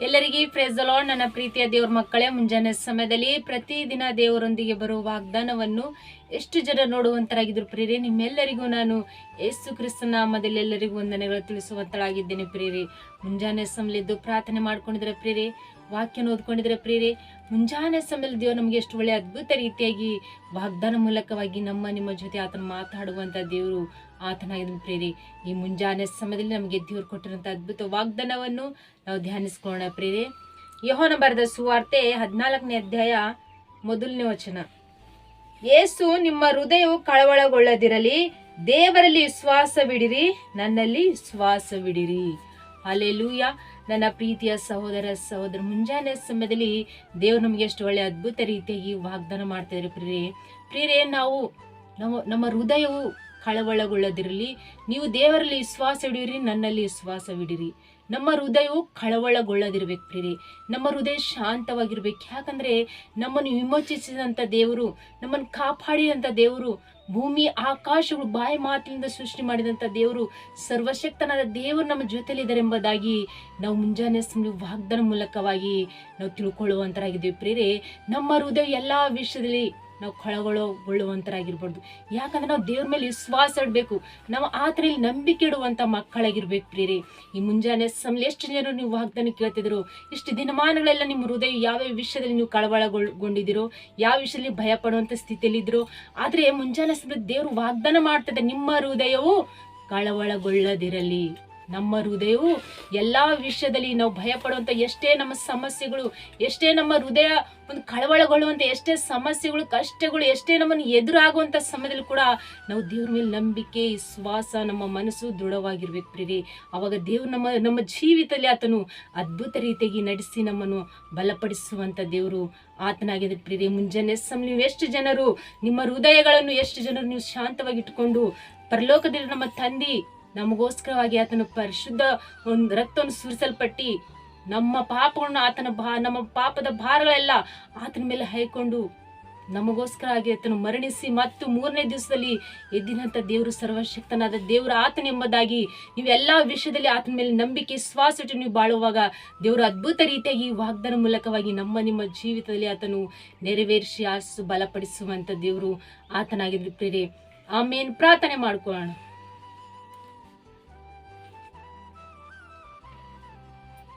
ಎಲ್ಲರಿಗೆ praise lord ನನ್ನ ಪ್ರೀತಿಯ ದೇವ್ರ ಮಕ್ಕಳೇ, ಮುಂಜಾನೆ ಸಮಯದಲ್ಲಿ ಪ್ರತಿದಿನ ದೇವರೊಂದಿಗೆ ಬರುವ ವಾಗ್ದಾನವನ್ನು ಎಷ್ಟು ಜನ ನೋಡುವಂತರಾಗಿದ್ರು ಪ್ರೀರಿ ನಿಮ್ಮೆಲ್ಲರಿಗೂ ನಾನು ಯೇಸು ಕ್ರಿಸ್ತನ ನಾಮದಲ್ಲಿ ಎಲ್ಲರಿಗೂ ವಂದನೆಗಳು ತಿಳಿಸುವಂತಳಾಗಿದ್ದೇನೆ ಪ್ರೀರಿ ಮುಂಜಾನೆ ಸಮಲಿದ್ದು ಪ್ರಾರ್ಥನೆ ಮಾಡ್ಕೊಂಡಿದ್ರೆ ಪ್ರಿಯರೇ? ವಾಕ್ಯನ ಓದ್ಕೊಂಡಿದ್ರೆ ಪ್ರೇರೆ ಮುಂಜಾನೆ ಸಮಯದಲ್ಲಿ ದೇವರು ನಮಗೆ ಎಷ್ಟು ಒಳ್ಳೆ ಅದ್ಭುತ ರೀತಿಯಾಗಿ ವಾಗ್ದಾನ ಮೂಲಕವಾಗಿ ನಮ್ಮ ನಿಮ್ಮ ಜೊತೆ ಆತನ ಮಾತಾಡುವಂತ ದೇವರು ಆತನಾಗಿದ್ದಾನೆ ಪ್ರೇರಿ ಈ ಮುಂಜಾನೆ ಸಮಯದಲ್ಲಿ ನಮಗೆ ದೇವರು ಕೊಟ್ಟಿರುವಂತ ಅದ್ಭುತ ವಾಗ್ದಾನವನ್ನು ನಾವು ಧ್ಯಾನಿಸ್ಕೊಳ್ಳೋಣ ಪ್ರೇರೆ ಯಹೋನ ಬರೆದ ಸುವಾರ್ತೆ ಹದಿನಾಲ್ಕನೇ ಅಧ್ಯಾಯ ಮೊದಲನೇ ವಚನ. ಏಸು, ನಿಮ್ಮ ಹೃದಯವು ಕಳವಳಗೊಳ್ಳದಿರಲಿ, ದೇವರಲ್ಲಿ ವಿಶ್ವಾಸವಿಡಿರಿ, ನನ್ನಲ್ಲಿ ವಿಶ್ವಾಸವಿಡಿರಿ. ಅಲ್ಲೆಲೂಯ ನನ್ನ ಪ್ರೀತಿಯ ಸಹೋದರ ಸಹೋದರ, ಮುಂಜಾನೆ ಸಮಯದಲ್ಲಿ ದೇವರು ನಮಗೆ ಎಷ್ಟು ಒಳ್ಳೆ ಅದ್ಭುತ ರೀತಿಯಾಗಿ ವಾಗ್ದಾನ ಮಾಡ್ತಿದ್ದಾರೆ ಪ್ರಿಯರೇ. ಪ್ರಿಯರೇ, ನಾವು ನಮ್ಮ ನಮ್ಮ ಹೃದಯವು ಕಳವಳಗೊಳ್ಳದಿರಲಿ, ನೀವು ದೇವರಲ್ಲಿ ವಿಶ್ವಾಸ ವಿಶ್ವಾಸವಿಡಿರಿ ನನ್ನಲ್ಲಿ ವಿಶ್ವಾಸವಿಡಿರಿ ನಮ್ಮ ಹೃದಯವು ಕಳವಳಗೊಳ್ಳದಿರ್ಬೇಕು ಪ್ರೀರಿ ನಮ್ಮ ಹೃದಯ ಶಾಂತವಾಗಿರ್ಬೇಕು. ಯಾಕಂದ್ರೆ ನಮ್ಮನ್ನು ವಿಮೋಚಿಸಿದಂಥ ದೇವರು, ನಮ್ಮನ್ನು ಕಾಪಾಡಿದಂಥ ದೇವರು ಭೂಮಿ, ಆಕಾಶಗಳು, ಬಾಯಿ ಮಾತಿನಿಂದ ಸೃಷ್ಟಿ ಮಾಡಿದಂಥ ದೇವರು ಸರ್ವಶಕ್ತನಾದ ದೇವರು ನಮ್ಮ ಜೊತೆಲಿದ್ದಾರೆ ಎಂಬುದಾಗಿ ನಾವು ಮುಂಜಾನೆ ಸಮಯ ವಾಗ್ದಾನ ಮೂಲಕವಾಗಿ ನಾವು ತಿಳ್ಕೊಳ್ಳುವಂತರಾಗಿದ್ದೀವಿ. ಪ್ರೇರೆ ನಮ್ಮ ಹೃದಯ ಎಲ್ಲ ವಿಷಯದಲ್ಲಿ ನಾವು ಕಳಗೊಳ್ಳಗೊಳ್ಳುವಂತರಾಗಿರ್ಬಾರ್ದು ಯಾಕಂದ್ರೆ ನಾವು ದೇವ್ರ ಮೇಲೆ ವಿಶ್ವಾಸ ಇಡಬೇಕು. ನಾವು ಆತನಲ್ಲಿ ನಂಬಿಕೆ ಇಡುವಂತ ಮಕ್ಕಳಾಗಿರ್ಬೇಕು ಪ್ರೀರಿ ಈ ಮುಂಜಾನೆ ಸಮಯ ಎಷ್ಟು ಜನರು ನೀವು ವಾಗ್ದಾನ ಕೇಳ್ತಿದ್ರು ಇಷ್ಟು ದಿನಮಾನಗಳೆಲ್ಲ ನಿಮ್ಮ ಹೃದಯ ಯಾವ ವಿಷಯದಲ್ಲಿ ನೀವು ಕಳವಳಗೊಂಡಿದ್ದೀರೋ ಯಾವ ವಿಷಯದಲ್ಲಿ ಭಯ ಪಡುವಂತ ಆದರೆ ಆದ್ರೆ ಮುಂಜಾನೆ ಸಮಯ ದೇವರು ವಾಗ್ದಾನ ಮಾಡ್ತದೆ ನಿಮ್ಮ ಹೃದಯವು ಕಳವಳಗೊಳ್ಳದಿರಲಿ. ನಮ್ಮ ಹೃದಯವು ಎಲ್ಲಾ ವಿಷಯದಲ್ಲಿ ನಾವು ಭಯಪಡುವಂಥ ಎಷ್ಟೇ ನಮ್ಮ ಸಮಸ್ಯೆಗಳು, ಎಷ್ಟೇ ನಮ್ಮ ಹೃದಯ ಒಂದು ಕಳವಳಗೊಳ್ಳುವಂಥ ಎಷ್ಟೇ ಸಮಸ್ಯೆಗಳು, ಕಷ್ಟಗಳು, ಎಷ್ಟೇ ನಮ್ಮನ್ನು ಎದುರಾಗುವಂತ ಸಮಯದಲ್ಲಿ ಕೂಡ ನಾವು ದೇವ್ರ ಮೇಲೆ ನಂಬಿಕೆ, ವಿಶ್ವಾಸ, ನಮ್ಮ ಮನಸ್ಸು ದೃಢವಾಗಿರ್ಬೇಕು ಪ್ರೀರಿ ಅವಾಗ ದೇವ್ರು ನಮ್ಮ ನಮ್ಮ ಜೀವಿತದಲ್ಲಿ ಆತನು ಅದ್ಭುತ ರೀತಿಯಾಗಿ ನಡೆಸಿ ನಮ್ಮನ್ನು ಬಲಪಡಿಸುವಂಥ ದೇವರು ಆತನಾಗಿದೆ ಪ್ರೀರಿ ಮುಂಜಾನೆ ಸಮ ನೀವು ಎಷ್ಟು ಜನರು, ನಿಮ್ಮ ಹೃದಯಗಳನ್ನು ಎಷ್ಟು ಜನರು ನೀವು ಶಾಂತವಾಗಿ ಇಟ್ಕೊಂಡು ಪರಲೋಕದಲ್ಲಿ ನಮ್ಮ ತಂದಿ ನಮಗೋಸ್ಕರವಾಗಿ ಆತನ ಪರಿಶುದ್ಧ ಒಂದು ರಕ್ತವನ್ನು ಸುರಿಸಲ್ಪಟ್ಟು ನಮ್ಮ ಪಾಪವನ್ನು ಆತನ ಭಾ, ನಮ್ಮ ಪಾಪದ ಭಾರಗಳೆಲ್ಲ ಆತನ ಮೇಲೆ ಹಾಯ್ಕೊಂಡು ನಮಗೋಸ್ಕರ ಆಗಿ ಆತನು ಮರಣಿಸಿ ಮತ್ತು ಮೂರನೇ ದಿವಸದಲ್ಲಿ ಎದ್ದಿನಂಥ ದೇವರು ಸರ್ವಶಕ್ತನಾದ ದೇವರು ಆತನ ಎಂಬುದಾಗಿ ನೀವೆಲ್ಲ ವಿಷಯದಲ್ಲಿ ಆತನ ಮೇಲೆ ನಂಬಿಕೆ ಶ್ವಾಸ ಇಟ್ಟು ನೀವು ಬಾಳುವಾಗ ದೇವರು ಅದ್ಭುತ ರೀತಿಯಾಗಿ ವಾಗ್ದಾನ ಮೂಲಕವಾಗಿ ನಮ್ಮ, ನಿಮ್ಮ ಜೀವಿತದಲ್ಲಿ ಆತನು ನೆರವೇರಿಸಿ ಆಸು ಬಲಪಡಿಸುವಂಥ ದೇವರು ಆತನಾಗಿದ್ರು ಪ್ರೇರೆ ಆಮೇನ್. ಪ್ರಾರ್ಥನೆ ಮಾಡ್ಕೊಳ್ಳೋಣ.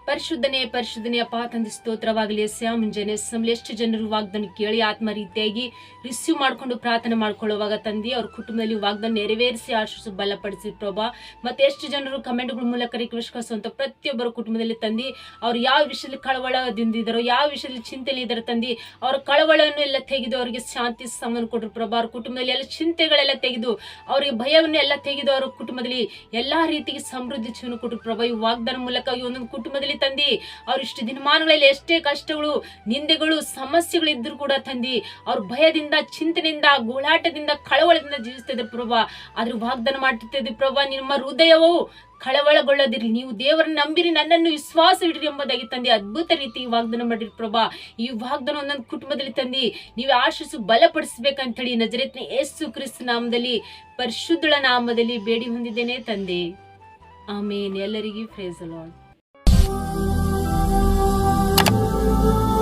ಪರಿಶುದ್ಧನೇ ಪರಿಶುದ್ಧನೇ ಅಪ್ಪ, ತಂದೆ ಸ್ತೋತ್ರವಾಗಲಿ. ಎಸ್ಯ ಮುಂಜಾನೆ ಸಮಯ ಎಷ್ಟು ಜನರು ವಾಗ್ದಾನ ಕೇಳಿ ಆತ್ಮ ರೀತಿಯಾಗಿ ರಿಸೀವ್ ಮಾಡಿಕೊಂಡು ಪ್ರಾರ್ಥನೆ ಮಾಡ್ಕೊಳ್ಳುವಾಗ ತಂದಿ, ಅವ್ರ ಕುಟುಂಬದಲ್ಲಿ ವಾಗ್ದಾನ ನೆರವೇರಿಸಿ ಆಶಿಸು ಬಲಪಡಿಸಿ ಪ್ರಭಾ. ಮತ್ತೆ ಎಷ್ಟು ಜನರು ಕಮೆಂಟ್ಗಳ ಮೂಲಕ ರಿಕ್ವೆಸ್ಟ್ ಕಳಿಸುವಂಥ ಪ್ರತಿಯೊಬ್ಬರ ಕುಟುಂಬದಲ್ಲಿ ತಂದಿ, ಅವ್ರು ಯಾವ ವಿಷಯದಲ್ಲಿ ಕಳವಳದಿಂದಿದ್ದಾರೋ ಯಾವ ವಿಷಯದಲ್ಲಿ ಚಿಂತೆಯಲ್ಲಿ ಇದ್ದಾರೆ ತಂದಿ, ಅವ್ರ ಕಳವಳವನ್ನು ಎಲ್ಲ ತೆಗೆದು ಅವರಿಗೆ ಶಾಂತಿ ಸಮಾನ ಕೊಟ್ಟರು ಪ್ರಭಾ. ಅವ್ರ ಕುಟುಂಬದಲ್ಲಿ ಎಲ್ಲ ಚಿಂತೆಗಳೆಲ್ಲ ತೆಗೆದು ಅವರಿಗೆ ಭಯವನ್ನು ಎಲ್ಲ ತೆಗೆದು ಅವ್ರ ಕುಟುಂಬದಲ್ಲಿ ಎಲ್ಲಾ ರೀತಿಗೆ ಸಮೃದ್ಧಿ ಜೀವನ ಕೊಟ್ಟರು ಪ್ರಭಾ. ಈ ವಾಗ್ದಾನ ಮೂಲಕ ಈ ಒಂದೊಂದು ಕುಟುಂಬದಲ್ಲಿ ತಂದಿ ಅವ್ರ ಇಷ್ಟು ದಿನಮಾನಗಳಲ್ಲಿ ಎಷ್ಟೇ ಕಷ್ಟಗಳು, ನಿಂದೆಗಳು, ಸಮಸ್ಯೆಗಳು ಇದ್ರು ಕೂಡ ತಂದಿ, ಅವ್ರ ಭಯದಿಂದ, ಚಿಂತನೆಯಿಂದ, ಗೋಳಾಟದಿಂದ, ಕಳವಳದಿಂದ ಜೀವಿಸ್ತಿದ್ರು ಪ್ರಭಾ. ಅದ್ರ ವಾಗ್ದಾನ ಮಾಡ್ತಿದ್ದೆ ಪ್ರಭಾ, ನಿಮ್ಮ ಹೃದಯವು ಕಳವಳಗೊಳ್ಳದಿರಿ. ನೀವು ದೇವರನ್ನ ನಂಬಿರಿ, ನನ್ನನ್ನು ವಿಶ್ವಾಸ ಇಡ್ರಿ ಎಂಬುದಾಗಿ ತಂದೆ ಅದ್ಭುತ ರೀತಿ ವಾಗ್ದಾನ ಮಾಡಿರಿ ಪ್ರಭಾ. ಈ ವಾಗ್ದಾನ ಒಂದೊಂದು ಕುಟುಂಬದಲ್ಲಿ ತಂದಿ, ನೀವು ಆಶಿಸು ಬಲಪಡಿಸ್ಬೇಕಂತೇಳಿ ನಜರೇತ್ನ ಯೇಸು ಕ್ರಿಸ್ತ ನಾಮದಲ್ಲಿ, ಪರಿಶುದ್ಧಳ ನಾಮದಲ್ಲಿ ಬೇಡಿ ಹೊಂದಿದ್ದೇನೆ ತಂದೆ. ಆಮೇನ್. ಎಲ್ಲರಿಗೂ ಫ್ರೇಸ್ ಲಾರ್ಡ್ Oh.